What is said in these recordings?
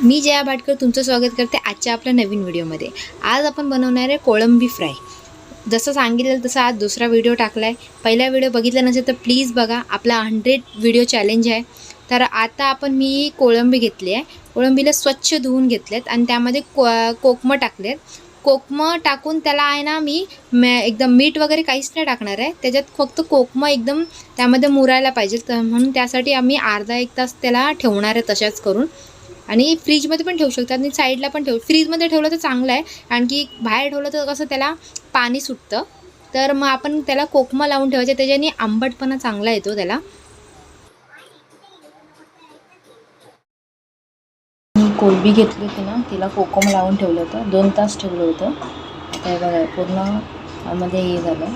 मी जया भाटकर तुमचं स्वागत करते आजच्या आपल्या नवीन व्हिडिओमध्ये. आज आपण बनवणार आहे कोळंबी फ्राय. जसं सांगितलं तसं आज दुसरा व्हिडिओ टाकला आहे पहिला व्हिडिओ बघितला नसेल तर प्लीज बघा. आपला हंड्रेड व्हिडिओ चॅलेंज आहे. तर आता आपण मी कोळंबी घेतली आहे. कोळंबीला स्वच्छ धुवून घेतलेत आणि त्यामध्ये को कोकमं टाकलेत. कोकमं टाकून त्याला आहे ना मी मे एकदम मीठ वगैरे काहीच नाही टाकणार आहे. त्याच्यात फक्त कोकमं एकदम त्यामध्ये मुरायला पाहिजे तर म्हणून त्यासाठी आम्ही अर्धा एक तास त्याला ठेवणार आहे तशाच करून. आणि फ्रीजमध्ये पण ठेवू शकतात आणि साईडला पण ठेवू फ्रीजमध्ये ठेवलं तर चांगलं आहे. कारण की बाहेर ठेवलं तर कसं त्याला पाणी सुटतं. तर मग आपण त्याला कोकमा लावून ठेवायचं त्याच्याने आंबटपणा चांगला येतो त्याला. मी कोलबी घेतली होती ना तिला कोकम लावून ठेवलं होतं. दोन तास ठेवलं होतं. आता बघा पूर्णमध्ये हे झालं.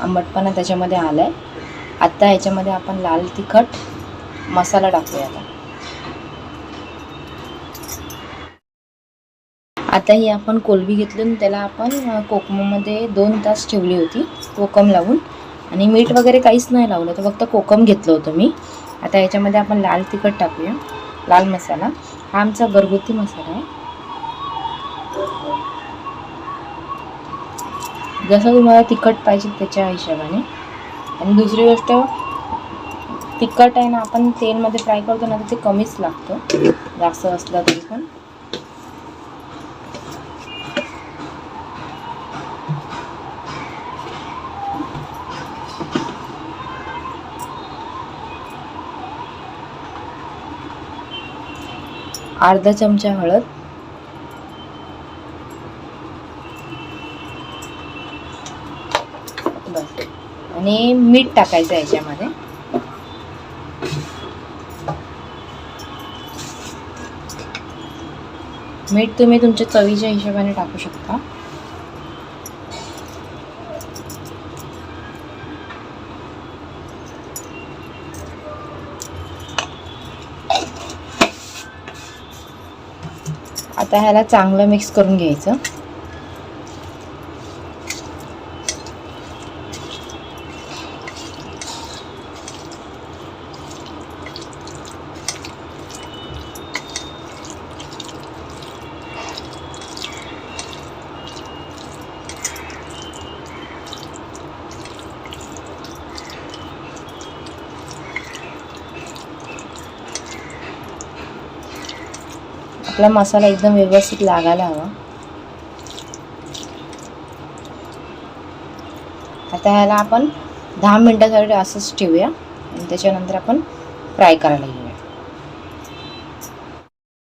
आंबटपणा त्याच्यामध्ये आला आहे आत्ता ह्याच्यामध्ये आपण लाल तिखट मसाला टाकूया आता. आता ही आपण कोलबी घेतली आणि त्याला आपण कोकमामध्ये दोन तास ठेवली होती कोकम लावून. आणि मीठ वगैरे काहीच नाही लावलं तर फक्त कोकम घेतलं होतं मी. आता याच्यामध्ये आपण लाल तिखट टाकूया लाल मसाला. हा आमचा घरगुती मसाला आहे. जसं तुम्हाला तिखट पाहिजे त्याच्या हिशोबाने. आणि दुसरी गोष्ट तिखट आहे ना आपण तेलमध्ये फ्राय करतो ना तर ते कमीच लागतं. जास्त असलं तरी पण. अर्धा चमचा हळद. बस. आणि मीठ टाकायचं याच्यामध्ये. मीठ तुम्ही तुमच्या चवीच्या हिशोबाने टाकू शकता. आता ह्याला चांगलं मिक्स करून घ्यायचं. आपला मसाला एकदम व्यवस्थित लागायला हवा. आता ह्याला आपण दहा मिनटासाठी असंच ठेवूया आणि त्याच्यानंतर आपण फ्राय करायला घेऊया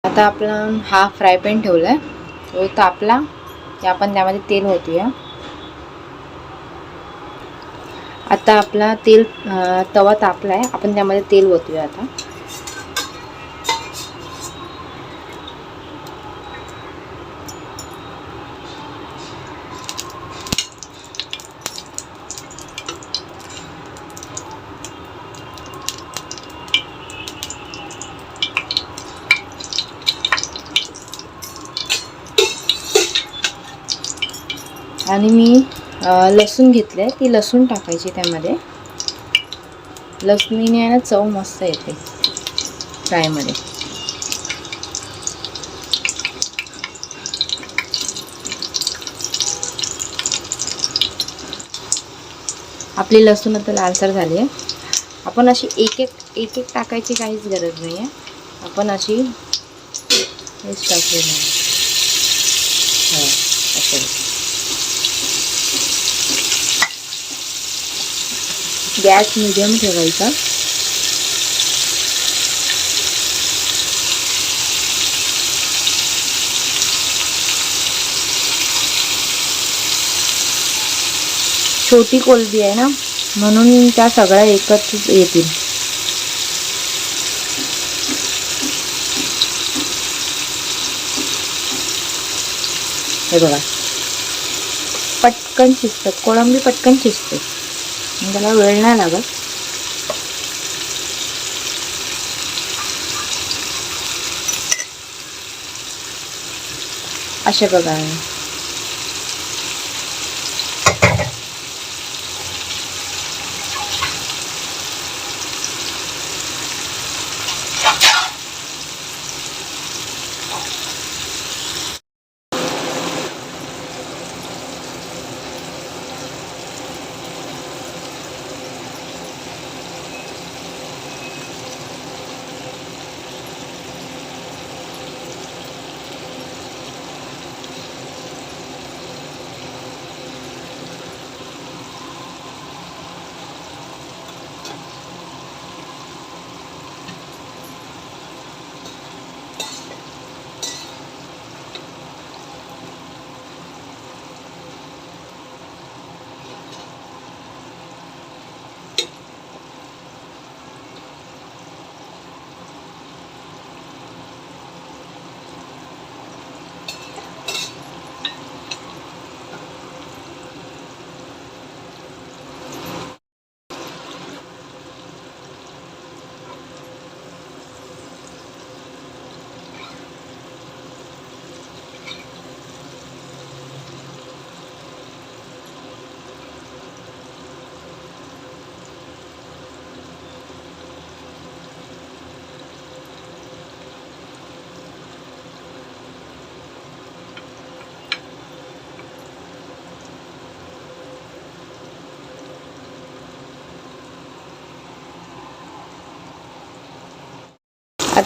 आता आपला हा फ्राय पॅन ठेवला आहे तो तापला की आपण त्यामध्ये तेल ओतूया. आता आपला तेल तवा तापला आहे आपण त्यामध्ये तेल ओतूया आता. आणि मी लसूण घेतले आहे ती लसूण टाकायची त्यामध्ये. लसणीने आहे ना चव मस्त येते फ्रायमध्ये. आपली लसूण आता लालसर झाली आहे. आपण अशी एक एक एक एक टाकायची काहीच गरज नाही आहे आपण अशी हेच टाकली नाही हो असं गॅस मिडियम ठेवायचा. छोटी कोलबी आहे ना म्हणून त्या सगळ्या एकत्र येतील. हे बघा. पटकन शिजतात कोळंबी पटकन शिजते. त्याला वेळ नाही लागत. असे बघा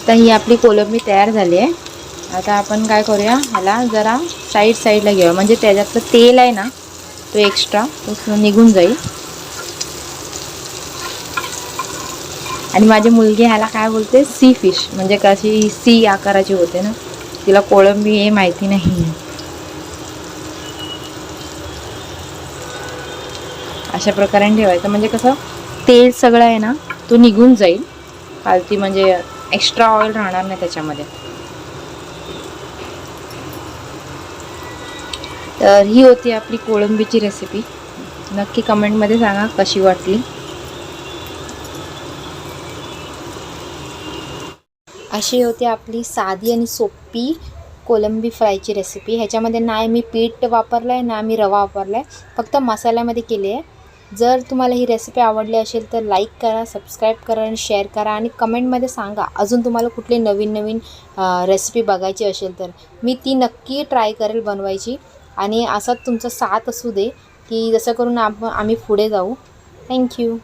आता ही आपली कोलंबी तयार झाली आहे. आता आपण काय करूया ह्याला जरा साईड साईडला घेऊया. म्हणजे त्याच्यातलं तेल आहे ना तो एक्स्ट्रा तो निघून जाईल. आणि माझी मुलगी ह्याला काय बोलते? सी फिश म्हणजे कशी सी आकाराची होते ना. तिला कोळंबी हे माहिती नाही अशा प्रकारे ठेवायचं. म्हणजे कसं तेल सगळं आहे ना तो निघून जाईल. पालती म्हणजे एक्स्ट्रा ऑइल राहणार नाही त्याच्यामध्ये. तर ही होती आपली कोळंबीची रेसिपी. नक्की कमेंटमध्ये सांगा कशी वाटली. अशी होती आपली साधी आणि सोपी कोलंबी फ्रायची रेसिपी. ह्याच्यामध्ये नाही मी पीठ वापरलं आहे ना मी रवा वापरला आहे फक्त मसाल्यामध्ये केली आहे. जर तुम्हाला ही रेसिपी आवडली असेल तर लाईक करा सबस्क्राईब करा आणि शेअर करा आणि कमेंटमध्ये सांगा अजून तुम्हाला कुठली नवीन नवीन रेसिपी बघायची असेल तर. मी ती नक्की ट्राय करेल बनवायची आणि असाच तुमचा साथ असू दे की जसं करून आप आम्ही पुढे जाऊ. थँक्यू